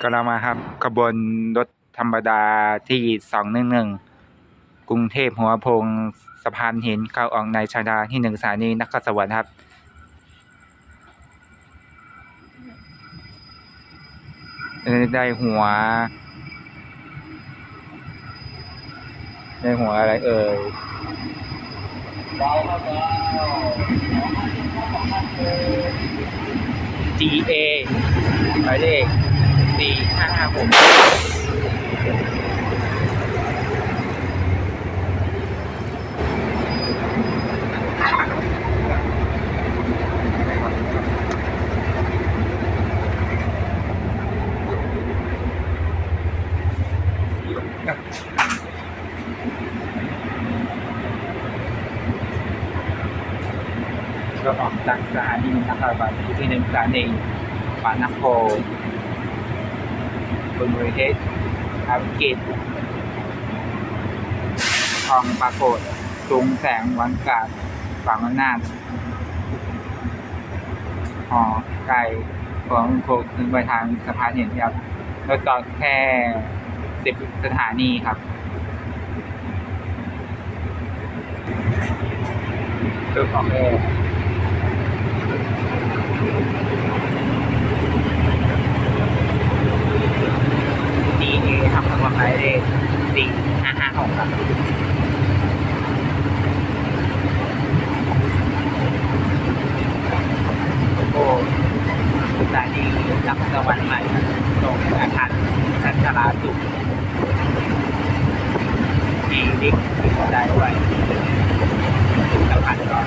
ก็เรามาครับขบวนรถธรรมดาที่สองหนึ่งหนึ่งกรุงเทพหัวพงสะพานหินเข้าออกในชายดาที่หนึ่งสถานีนครสวรรค์ครับเออได้หัว ได้หัวอะไรเอ่ย GA หมายเลข กก็ออกจากสถานีนะครับบัตรที่หนึ่งสถานีปานักโพ บนบริเทศอาวิกิจทองปรากฏจุงแสงวันกาดฝั่งอำนาจหอไก่ของโคกขึ้นไปทางสะพานเห็นครับแล้วจอดแค่สิบสถานีครับตัวของเอ ดีเอทำทาง ความหมายเลขสี่ห้าห้าหกครับโอ้สุดท้านี้รับตะวันใหม่ตรงอาคารชันชาลาสุขมีดิ๊กได้ด้วยสำคัญก่อน